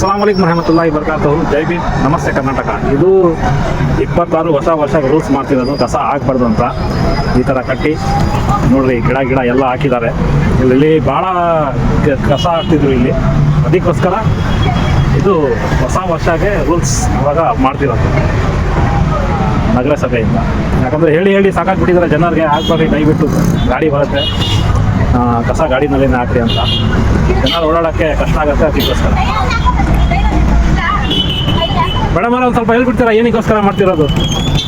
ಅಸ್ಲಾಂ ವಲಿಕ್ ರಹಮತುಲ್ಲಾಹಿ ಬರ್ಕಾತು ಜೈ B ನಮಸ್ತೆ ಕರ್ನಾಟಕ ಇದು ಇಪ್ಪತ್ತಾರು ಹೊಸ ವರ್ಷ ರೂಲ್ಸ್ ಮಾಡ್ತಿರೋದು. ಕಸ ಆಗಬಾರ್ದು ಅಂತ ಈ ಥರ ಕಟ್ಟಿ. ನೋಡ್ರಿ, ಗಿಡ ಗಿಡ ಎಲ್ಲ ಹಾಕಿದ್ದಾರೆ. ಇಲ್ಲಿ ಭಾಳ ಕಸ ಆಗ್ತಿದ್ರು ಇಲ್ಲಿ. ಅದಕ್ಕೋಸ್ಕರ ಇದು ಹೊಸ ವರ್ಷಕ್ಕೆ ರೂಲ್ಸ್ ಇವಾಗ ಮಾಡ್ತಿರೋದು. ನಗರಸಭೆಯಿಂದ. ಯಾಕಂದರೆ ಹೇಳಿ ಹೇಳಿ ಸಾಕಾಗ್ಬಿಟ್ಟಿದ್ದಾರೆ ಜನರಿಗೆ. ಆಗ್ಬಾರ್ದು, ದಯವಿಟ್ಟು ಗಾಡಿ ಬರುತ್ತೆ. ಕಸ ಗಾಡಿನಲ್ಲಿ ಹಾಕ್ರಿ ಅಂತ. ಜನರು ಓಡಾಡೋಕ್ಕೆ ಕಷ್ಟ ಆಗುತ್ತೆ ಅದಕ್ಕೋಸ್ಕರ. ಮೇಡಮ್ ಅವ್ರು ಸ್ವಲ್ಪ ಹೇಳ್ಬಿಡ್ತೀರಾ? ಏನಕ್ಕೋಸ್ಕರ ಮಾಡ್ತಿರೋದು?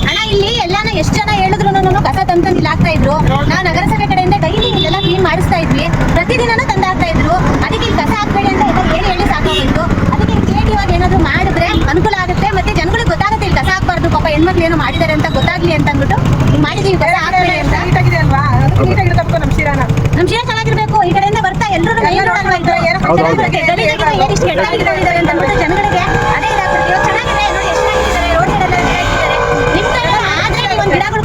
ಅಣ್ಣ ಇಲ್ಲಿ ಎಲ್ಲಾನ ಎಷ್ಟು ಜನ ಹೇಳಿದ್ರು ಕಸ ತಂದು ಇಲ್ಲಿ ಹಾಕ್ತಾ ಇದ್ರು. ನಾವು ನಗರಸಭೆ ಕಡೆಯಿಂದ ಡೈಲಿ ಎಲ್ಲ ಕ್ಲೀನ್ ಮಾಡಿಸ್ತಾ ಇದ್ವಿ. ಪ್ರತಿದಿನನೂ ತಂದು ಹಾಕ್ತಾ ಇದ್ರು. ಅದಕ್ಕೆ ಇಲ್ಲಿ ಕಸ ಹಾಕ್ಬೇಡಿ ಅಂತ ಎಲ್ಲ ಹೇಳಿ ಹೇಳಿ ಸಾಕಾಗೋಯ್ತು. ಅದಕ್ಕೆ ಕ್ರಿಯೇಟಿವ್ ಆಗಿ ಏನಾದ್ರು ಮಾಡಿದ್ರೆ ಅನುಕೂಲ ಆಗುತ್ತೆ. ಮತ್ತೆ ಜನಗಳಿಗೆ ಗೊತ್ತಾಗುತ್ತೆ ಇಲ್ಲಿ ಕಸ ಹಾಕ್ಬಾರ್ದು. ಪಾಪ ಹೆಣ್ಮಕ್ಳು ಏನೋ ಮಾಡಿದ್ದಾರೆ ಅಂತ ಗೊತ್ತಾಗ್ಲಿ ಅಂತ ಅಂದ್ಬಿಟ್ಟು ಮಾಡಿದೀವಿ. ಕಸ ಹಾಕ್ಬೇಡಿ ಅಂತ. ನೀಟಾಗಿದೆ ಅಲ್ವಾ ನೀಟಾಗಿರ್ಬೇಕು ನಮ್ಮ ಶಿರಾನ ನಮ್ಮ ಶಿರಾ ಚೆನ್ನಾಗಿರ್ಬೇಕು. ಈ ಕಡೆಯಿಂದ ಬರ್ತಾ ಎಲ್ಲರೂ ಏನೋ ಹೌದು, ಹೌದು. ಏನಿಷ್ಟು ಕೆಟ್ಟದಾಗಿದ್ದಾರೆ ಅಂತ ಅಂದ್ಬಿಟ್ಟು ಜನಗಳಿಗೆ ಅದೇ ಇದಾಗ್ಬಿಡುತ್ತೆ ಇವಾಗ ಚೆನ್ನಾಗಿದೆ ನೋಡಿ ಎಷ್ಟು ಚೆನ್ನಾಗಿದ್ದಾರೆ ರೋಡ್ ಸೈಡ್ ಎಲ್ಲ ಇಟ್ಟಿದ್ದಾರೆ ನಿಮ್ ತರ ಆದ್ರೆ ನೀವು ಒಂದು ಗಿಡಗಳು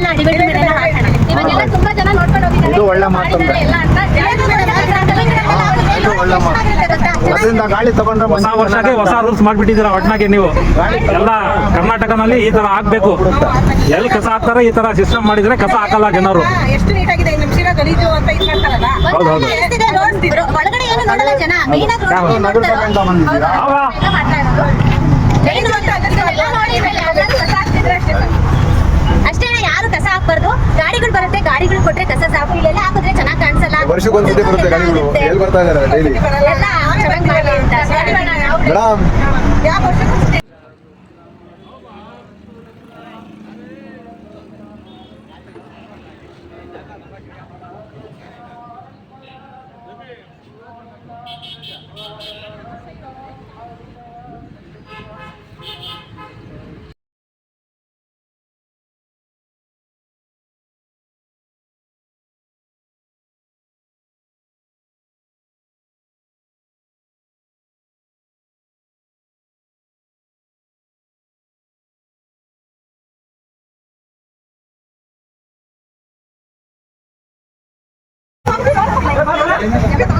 ಮೇಲೆಲ್ಲ ಹಾಕೋಣ. ಇವಾಗೆಲ್ಲ ತುಂಬಾ ಜನ ನೋಡ್ಕೊಂಡು ಹೋಗಿದ್ದಾರೆ. ಇದು ಒಳ್ಳೆ ಎಲ್ಲ. ಅದರಿಂದ ಗಾಳಿ ತಗೊಂಡ್ರೆ ಹೊಸ ವರ್ಷಕ್ಕೆ ಹೊಸ ರೂಲ್ಸ್ ಮಾಡ್ಬಿಟ್ಟಿದ್ದೀರಾ ಒಟ್ನಾಗೆ ನೀವು? ಎಲ್ಲ ಕರ್ನಾಟಕನಲ್ಲಿ ಈ ತರ ಹಾಕ್ಬೇಕು ಎಲ್ಲಿ ಕಸ ಹಾಕ್ತಾರೆ ಈ ತರ ಸಿಸ್ಟಮ್ ಮಾಡಿದ್ರೆ ಕಸ ಹಾಕಲ್ಲ ಜನರು. ಎಷ್ಟು ನೀಟಾಗಿದೆ. ನಮ್ಮ ಶಿರಾ ಗಲೀಜು ಅಂತ ಇದು ಮಾಡ್ತಾರಲ್ಲ. ಹೌದು, ಹೌದು. ಒಳಗಡೆ ಏನು ನೋಡಲ್ಲ ಜನ. ಮೇನ್ ಗಾಡಿಗಳು ಕೊಟ್ರೆ ಕಸ ಸಾಕು ಇಲ್ಲೆಲ್ಲ ಹಾಕಿದ್ರೆ ಚೆನ್ನಾಗಿ ಕಾಣಿಸಲ್ಲ. ವರ್ಷಕ್ಕೊಂದ್ಸತಿ ಬರುತ್ತೆ ಗಾಡಿಗಳು. ಎಲ್ಲಿ ಬರ್ತಾ ಇದಾರೆ ಡೈಲಿ? ಎಲ್ಲ ಚೆನ್ನಾಗಿ ಮಾಡಿ ಅಂತ. ಸರಿ ಮೇಡಮ್ ಯಾವ ವರ್ಷಕ್ಕೂ Gracias.